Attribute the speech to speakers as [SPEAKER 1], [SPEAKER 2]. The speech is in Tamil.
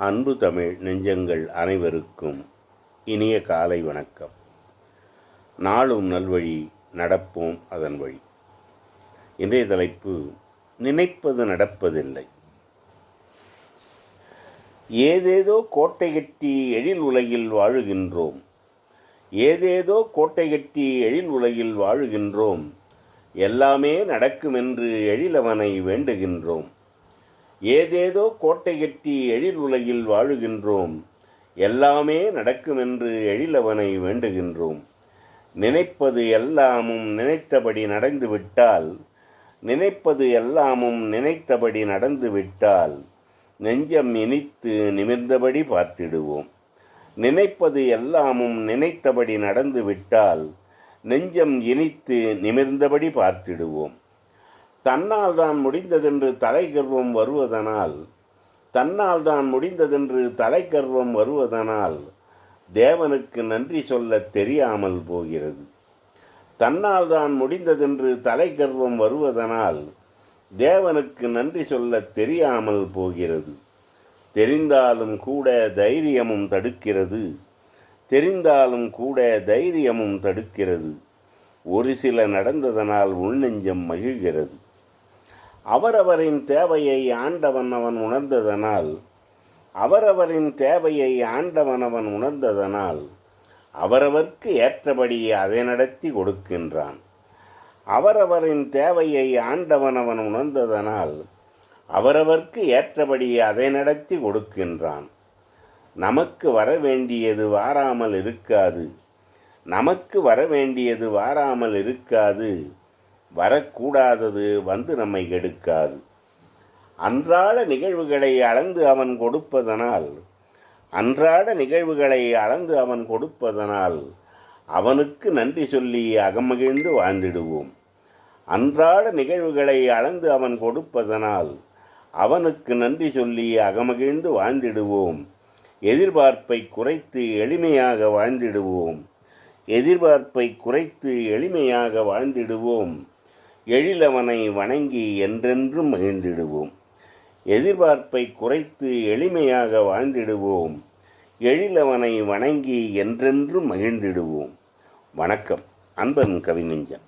[SPEAKER 1] அன்பு தமிழ் நெஞ்சங்கள் அனைவருக்கும் இனிய காலை வணக்கம். நாளும் நல்வழி நடப்போம் அதன் வழி. இன்றைய தலைப்பு நினைப்பது நடப்பதில்லை. ஏதேதோ கோட்டை கட்டி எழில் உலகில் வாழுகின்றோம். ஏதேதோ கோட்டை கட்டி எழில் உலகில் வாழுகின்றோம். எல்லாமே நடக்குமென்று எழிலவனை வேண்டுகின்றோம். ஏதேதோ கோட்டை கட்டி எழில் உலகில் வாழுகின்றோம். எல்லாமே நடக்குமென்று எழிலவனை வேண்டுகின்றோம். நினைப்பது எல்லாமும் நினைத்தபடி நடந்துவிட்டால் நினைப்பது எல்லாமும் நினைத்தபடி நடந்துவிட்டால் நெஞ்சம் இனித்து நிமிர்ந்தபடி பார்த்திடுவோம். நினைப்பது எல்லாமும் நினைத்தபடி நடந்துவிட்டால் நெஞ்சம் இனித்து நிமிர்ந்தபடி பார்த்திடுவோம். தன்னால் தான் முடிந்ததென்று தலைகர்வம் வருவதனால் தன்னால் தான் முடிந்ததென்று தலைகர்வம் வருவதனால் தேவனுக்கு நன்றி சொல்ல தெரியாமல் போகிறது. தன்னால் தான் முடிந்ததென்று தலைகர்வம் வருவதனால் தேவனுக்கு நன்றி சொல்ல தெரியாமல் போகிறது. தெரிந்தாலும் கூட தைரியமும் தடுக்கிறது. தெரிந்தாலும் கூட தைரியமும் தடுக்கிறது. ஒரு சில நடந்ததனால் உள்நெஞ்சம் மகிழ்கிறது. அவரவரின் தேவையை ஆண்டவன் அவன் உணர்ந்ததனால் அவரவரின் தேவையை ஆண்டவன் அவன் உணர்ந்ததனால் அவரவர்க்கு ஏற்றபடி அதை நடத்தி கொடுக்கின்றான். அவரவரின் தேவையை ஆண்டவன் அவன் உணர்ந்ததனால் அவரவர்க்கு ஏற்றபடி அதை நடத்தி கொடுக்கின்றான். நமக்கு வர வேண்டியது வாராமல் இருக்காது. நமக்கு வர வேண்டியது வாராமல் இருக்காது. வரக்கூடாதது வந்து நம்மை கெடுக்காது. அன்றாட நிகழ்வுகளை அளந்து அவன் கொடுப்பதனால் அன்றாட நிகழ்வுகளை அளந்து அவன் கொடுப்பதனால் அவனுக்கு நன்றி சொல்லி அகமகிழ்ந்து வாழ்ந்திடுவோம். அன்றாட நிகழ்வுகளை அளந்து அவன் கொடுப்பதனால் அவனுக்கு நன்றி சொல்லி அகமகிழ்ந்து வாழ்ந்திடுவோம். எதிர்பார்ப்பை குறைத்து எளிமையாக வாழ்ந்திடுவோம். எதிர்பார்ப்பை குறைத்து எளிமையாக வாழ்ந்திடுவோம். எழிலவனை வணங்கி என்றென்றும் மகிழ்ந்திடுவோம் எதிர்பார்ப்பை குறைத்து எளிமையாக வாழ்ந்திடுவோம். எழிலவனை வணங்கி என்றென்றும் மகிழ்ந்திடுவோம். வணக்கம். அன்பன் கவிநெஞ்சன்.